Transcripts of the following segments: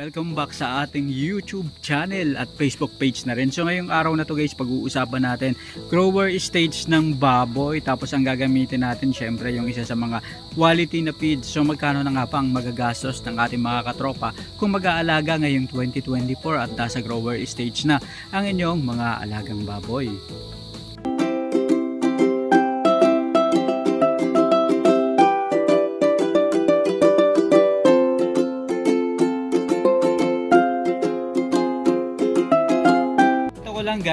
Welcome back sa ating YouTube channel at Facebook page na rin. So ngayong araw na to guys, pag-uusapan natin grower stage ng baboy. Tapos ang gagamitin natin syempre yung isa sa mga quality na feeds. So magkano na nga pa ang magagastos ng ating mga katropa kung mag-aalaga ngayong 2024 at nasa grower stage na ang inyong mga alagang baboy.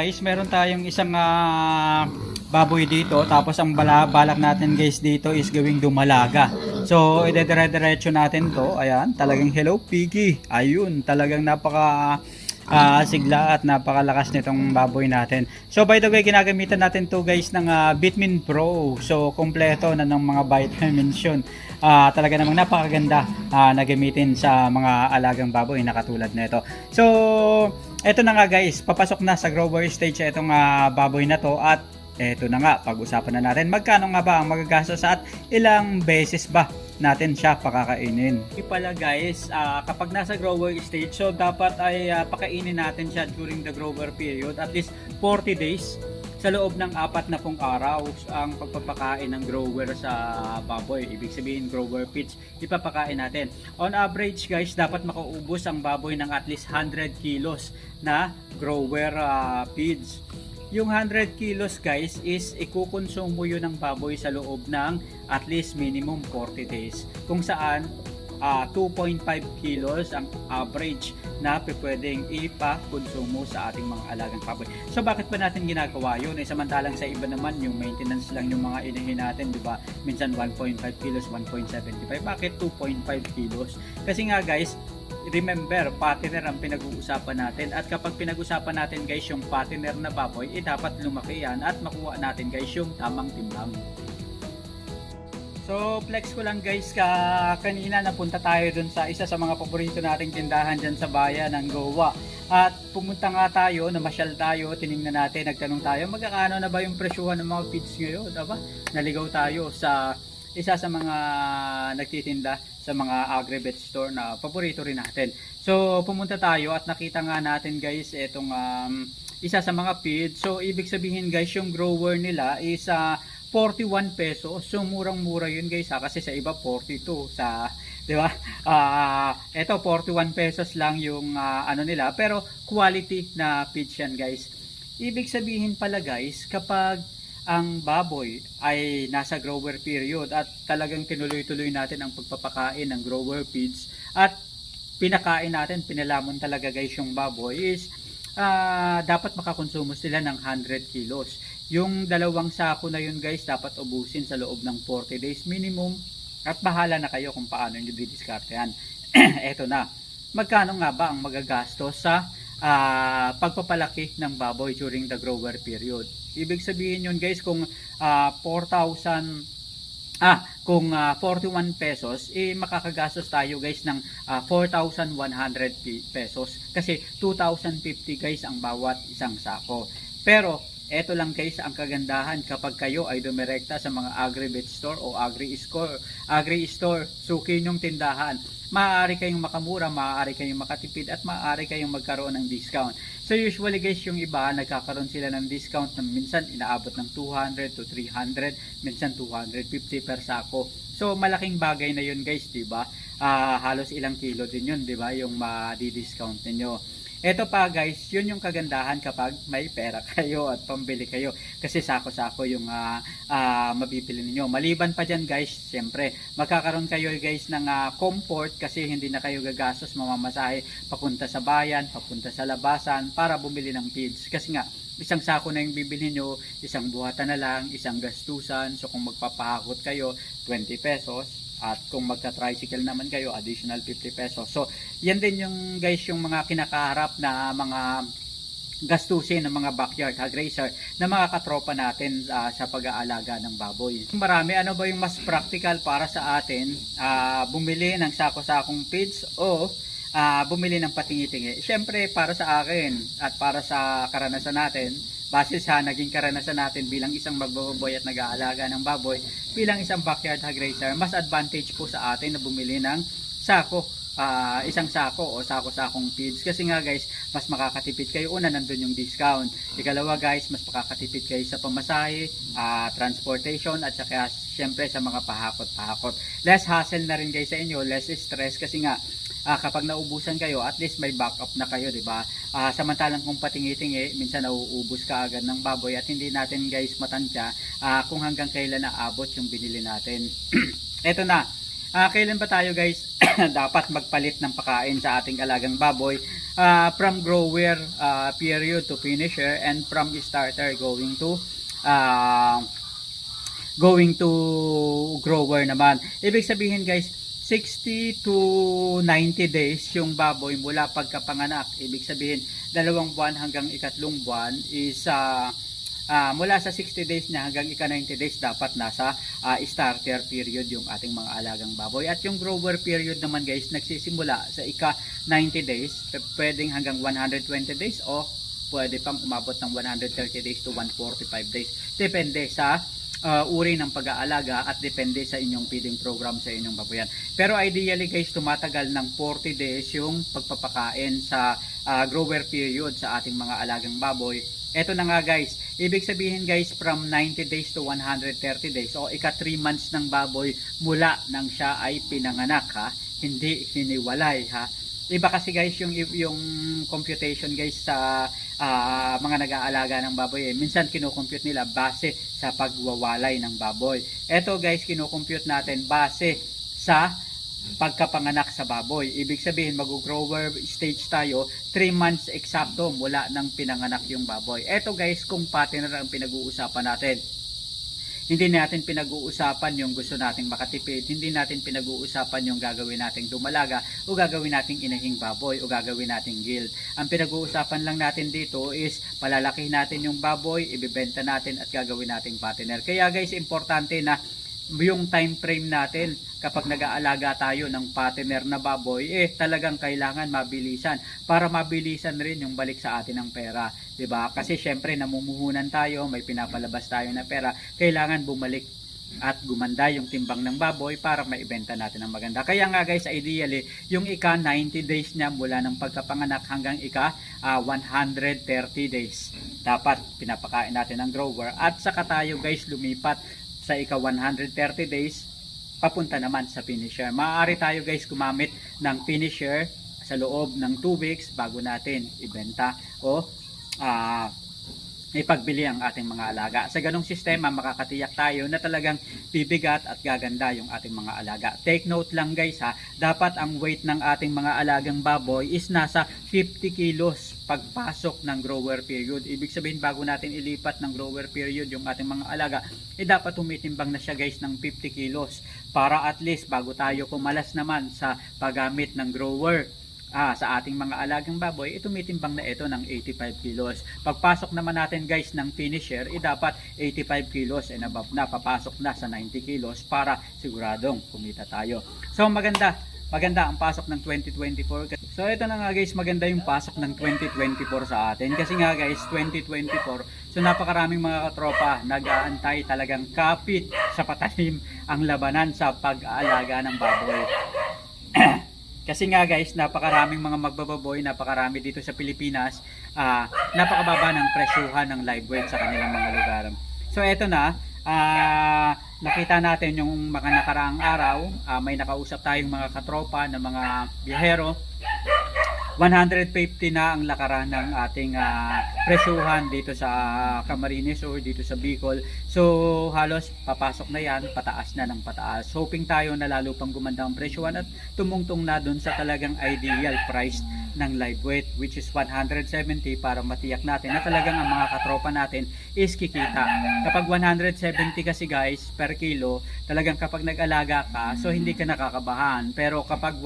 Guys, meron tayong isang ah, baboy dito tapos ang bala, balak natin guys dito is gawing dumalaga. So, idedire-diretso natin to. Ayan, talagang hello piggy. Ayun, talagang napaka ah, sigla at napakalakas nitong baboy natin. So, by the way, ginagamitan natin to guys ng ah, Bitmin Pro. So, kompleto na ng mga vitamins yun. Ah, talaga namang napakaganda ah, na gamitin sa mga alagang baboy na katulad nito. So, eto na nga guys, papasok na sa grower stage itong ah, baboy na to. At eto na nga, pag-usapan na natin magkano nga ba ang magagastos at ilang beses ba natin siya pakakainin. Hindi pala guys, ah, kapag nasa grower stage, so dapat ay ah, pakainin natin siya during the grower period, at least 40 days sa loob ng apat na pong araw ang pagpapakain ng grower sa baboy. Ibig sabihin grower feeds, ipapakain natin. On average guys, dapat makaubos ang baboy ng at least 100 kilos na grower ah, feeds. Yung 100 kilos guys is ikukonsumo yun ng baboy sa loob ng at least minimum 40 days. Kung saan ah, 2.5 kilos ang average na pwedeng ipa-konsumo sa ating mga alagang baboy. So bakit ba natin ginagawa yun? Eh, samantalang sa iba naman yung maintenance lang yung mga inahin natin, di ba? Minsan 1.5 kilos, 1.75. Bakit 2.5 kilos? Kasi nga guys, remember, partner ang pinag-uusapan natin at kapag pinag-usapan natin guys yung partner na baboy, eh dapat lumaki yan at makuha natin guys yung tamang timbang. So, flex ko lang guys, ka kanina napunta tayo dun sa isa sa mga paborito nating tindahan dyan sa bayan ng Goa. At pumunta nga tayo, namasyal tayo, tiningnan natin, nagtanong tayo, magkakano na ba yung presyuhan ng mga feeds ngayon? Diba? Naligaw tayo sa isa sa mga nagtitinda sa mga agri-vet store na paborito rin natin. So, pumunta tayo at nakita nga natin guys, itong um, isa sa mga feed. So, ibig sabihin guys, yung grower nila is ah, 41 pesos. So, murang-mura yun guys ha, kasi sa iba 42 sa 'di ba? Ah, ito 41 pesos lang yung ah, ano nila, pero quality na feeds yan guys. Ibig sabihin pala guys, kapag ang baboy ay nasa grower period at talagang tinuloy-tuloy natin ang pagpapakain ng grower feeds at pinakain natin, pinalamon talaga guys yung baboy is ah, dapat makakonsumo sila ng 100 kilos. Yung dalawang sako na yun guys, dapat ubusin sa loob ng 40 days minimum at bahala na kayo kung paano nyo didiskarte yan. Eto na, magkano nga ba ang magagastos sa ah, pagpapalaki ng baboy during the grower period? Ibig sabihin yun guys, kung ah, 4,000 Ah, kung ah, 41 pesos, eh makakagastos tayo guys ng ah, 4,100 pi- pesos. Kasi 2,050 guys ang bawat isang sako. Pero, eto lang guys ang kagandahan kapag kayo ay dumirekta sa mga agri-vet store o agri-store, agri-store, suki nyong tindahan. Maaari kayong makamura, maaari kayong makatipid at maaari kayong magkaroon ng discount. So usually guys, yung iba nagkakaroon sila ng discount na minsan inaabot ng 200 to 300, minsan 250 per sako. So malaking bagay na yun guys, 'di ba? Ah, halos ilang kilo din yun, 'di ba? Yung ma-discount ninyo. Ito pa guys, yun yung kagandahan kapag may pera kayo at pambili kayo. Kasi sako-sako yung ah, ah, mabibili ninyo. Maliban pa dyan guys, syempre, magkakaroon kayo guys ng ah, comfort kasi hindi na kayo gagastos mamamasahe papunta sa bayan, papunta sa labasan para bumili ng feeds. Kasi nga, isang sako na yung bibili nyo, isang buhatan na lang, isang gastusan. So kung magpapahakot kayo, 20 pesos. At kung magka-tricycle naman kayo, additional 50 pesos. So, yan din yung guys yung mga kinakaharap na mga gastusin ng mga backyard hog racer na mga katropa natin ah, sa pag-aalaga ng baboy. Marami, ano ba yung mas practical para sa atin? Ah, bumili ng sako-sakong feeds o ah, bumili ng patingi-tingi? Siyempre, para sa akin at para sa karanasan natin, base sa naging karanasan natin bilang isang magbababoy at nag-aalaga ng baboy, bilang isang backyard hog racer, mas advantage po sa atin na bumili ng sako ah, isang sako o sako-sakong feeds. Kasi nga guys mas makakatipid kayo. Una nandun yung discount. Ikalawa guys mas makakatipid kayo sa pamasahe ah, transportation at saka syempre sa mga pahakot-pahakot. Less hassle na rin guys sa inyo. Less stress. Kasi nga ah, kapag naubusan kayo at least may backup na kayo di ba? Ah, samantalang kung patingi-tingi minsan nauubos ka agad ng baboy at hindi natin guys matansya ah, kung hanggang kailan naabot yung binili natin. Eto na. Ah, kailan ba tayo guys dapat magpalit ng pakain sa ating alagang baboy? Ah, from grower ah, period to finisher and from starter going to ah, going to grower naman. Ibig sabihin guys 60 to 90 days yung baboy mula pagkapanganak ibig sabihin dalawang buwan hanggang ikatlong buwan is ah, ah, mula sa 60 days na hanggang ika 90 days dapat nasa ah, starter period yung ating mga alagang baboy. At yung grower period naman guys, nagsisimula sa ika 90 days, pwedeng hanggang 120 days o pwede pang umabot ng 130 days to 145 days. Depende sa ah, uri ng pag-aalaga at depende sa inyong feeding program sa inyong baboyan. Pero ideally guys, tumatagal ng 40 days yung pagpapakain sa ah, grower period sa ating mga alagang baboy. Ito na nga guys, ibig sabihin guys from 90 days to 130 days o ika 3 months ng baboy mula nang siya ay pinanganak ha, hindi hiniwalay ha. Iba kasi guys yung yung computation guys sa ah, mga nag-aalaga ng baboy eh. Minsan kino-compute nila base sa pagwawalay ng baboy. Ito guys, kino-compute natin base sa pagkapanganak sa baboy. Ibig sabihin, mag-grower stage tayo, 3 months eksakto mula nang pinanganak yung baboy. Ito guys, kung partner ang pinag-uusapan natin. Hindi natin pinag-uusapan yung gusto nating makatipid, hindi natin pinag-uusapan yung gagawin nating dumalaga o gagawin nating inahing baboy o gagawin nating guild. Ang pinag-uusapan lang natin dito is palalaki natin yung baboy, ibibenta natin at gagawin nating partner. Kaya guys, importante na yung time frame natin kapag nag-aalaga tayo ng partner na baboy, eh talagang kailangan mabilisan para mabilisan rin yung balik sa atin ng pera. 'di ba? Kasi syempre namumuhunan tayo, may pinapalabas tayo na pera, kailangan bumalik at gumanda yung timbang ng baboy para maibenta natin ng maganda. Kaya nga guys, ideally, yung ika 90 days niya mula ng pagkapanganak hanggang ika ah, 130 days. Dapat pinapakain natin ng grower at saka tayo guys lumipat sa ika 130 days papunta naman sa finisher. Maaari tayo guys gumamit ng finisher sa loob ng 2 weeks bago natin ibenta o ah ipagbili ang ating mga alaga. Sa ganong sistema, makakatiyak tayo na talagang bibigat at gaganda yung ating mga alaga. Take note lang guys ha, dapat ang weight ng ating mga alagang baboy is nasa 50 kilos pagpasok ng grower period. Ibig sabihin bago natin ilipat ng grower period yung ating mga alaga, eh dapat tumitimbang na siya guys ng 50 kilos para at least bago tayo kumalas naman sa paggamit ng grower ah, sa ating mga alagang baboy, eh, tumitimbang na ito ng 85 kilos. Pagpasok naman natin guys ng finisher, eh, dapat 85 kilos and above na, papasok na sa 90 kilos para siguradong kumita tayo. So maganda, maganda ang pasok ng 2024. So ito na nga guys, maganda yung pasok ng 2024 sa atin. Kasi nga guys, 2024, so napakaraming mga katropa nag-aantay talagang kapit sa patalim ang labanan sa pag-aalaga ng baboy. Kasi nga guys, napakaraming mga magbababoy, napakarami dito sa Pilipinas, ah napakababa ng presyuhan ng live weight sa kanilang mga lugar. So eto na, ah nakita natin yung mga nakaraang araw, ah, may nakausap tayong mga katropa ng mga biyahero. 150 na ang lakaran ng ating ah, presyuhan dito sa Camarines or dito sa Bicol. So halos papasok na yan, pataas na ng pataas. Hoping tayo na lalo pang gumanda ang presyuhan at tumungtong na dun sa talagang ideal price ng live weight which is 170 para matiyak natin na talagang ang mga katropa natin is kikita. Kapag 170 kasi guys per kilo, talagang kapag nag-alaga ka, so hindi ka nakakabahan. Pero kapag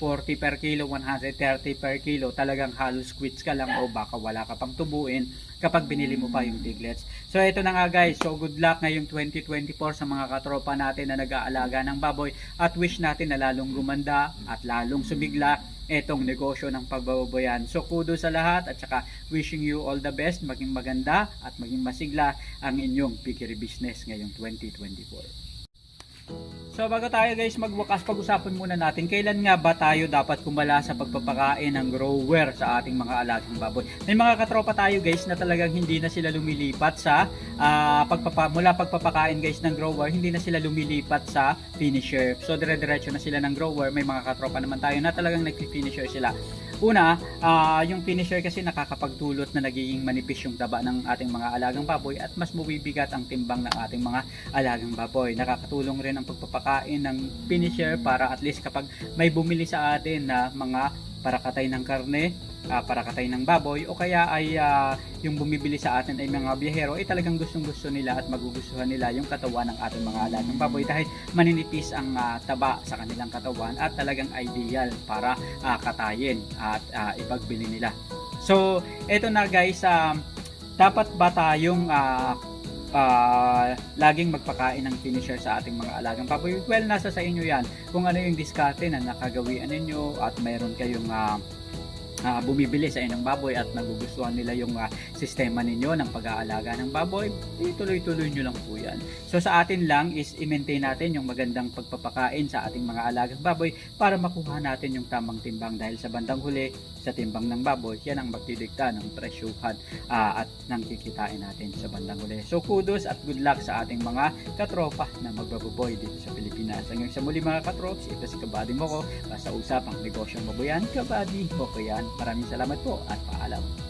140 per kilo, 130 per kilo, talagang halos quits ka lang o baka wala ka pang tubuin kapag binili mo pa yung piglets. So ito na nga guys, so good luck ngayong 2024 sa mga katropa natin na nag-aalaga ng baboy at wish natin na lalong gumanda at lalong sumigla etong negosyo ng pagbababoyan. So kudo sa lahat at saka wishing you all the best, maging maganda at maging masigla ang inyong piggery business ngayong 2024. So bago tayo guys magwakas, pag-usapan muna natin kailan nga ba tayo dapat kumala sa pagpapakain ng grower sa ating mga alagang baboy. May mga katropa tayo guys na talagang hindi na sila lumilipat sa ah, pagpapa mula pagpapakain guys ng grower, hindi na sila lumilipat sa finisher. So dire-diretso na sila ng grower. May mga katropa naman tayo na talagang nagpi-finisher sila. Una, ah, yung finisher kasi nakakapagdulot na nagiging manipis yung taba ng ating mga alagang baboy at mas bubibigat ang timbang ng ating mga alagang baboy. Nakakatulong rin ang pagpapakain ng finisher para at least kapag may bumili sa atin na mga parakatay ng karne, ah, parakatay ng baboy o kaya ay ah, yung bumibili sa atin ay mga biyahero ay talagang gustong gusto nila at magugustuhan nila yung katawan ng ating mga alagang baboy dahil maninipis ang ah, taba sa kanilang katawan at talagang ideal para ah, katayin at ah, ipagbili nila. So, eto na guys, um, dapat ba tayong ah, ah, laging magpakain ng finisher sa ating mga alagang baboy? Well, nasa sa inyo yan. Kung ano yung diskarte na nakagawian ninyo at mayroon kayong ah, ah, bumibili sa inyong baboy at nagugustuhan nila yung ah, sistema ninyo ng pag-aalaga ng baboy, ituloy-tuloy nyo lang po yan. So sa atin lang is i-maintain natin yung magandang pagpapakain sa ating mga alagang baboy para makuha natin yung tamang timbang dahil sa bandang huli, sa timbang ng baboy, yan ang magdidikta ng presyuhan ah, at ng kikitain natin sa bandang huli. So kudos at good luck sa ating mga katropa na magbababoy dito sa Pilipinas. Hanggang sa muli mga katrops, ito si Kabady Moko, basta usapang negosyong baboyan, Kabady Moko yan. Maraming salamat po at paalam.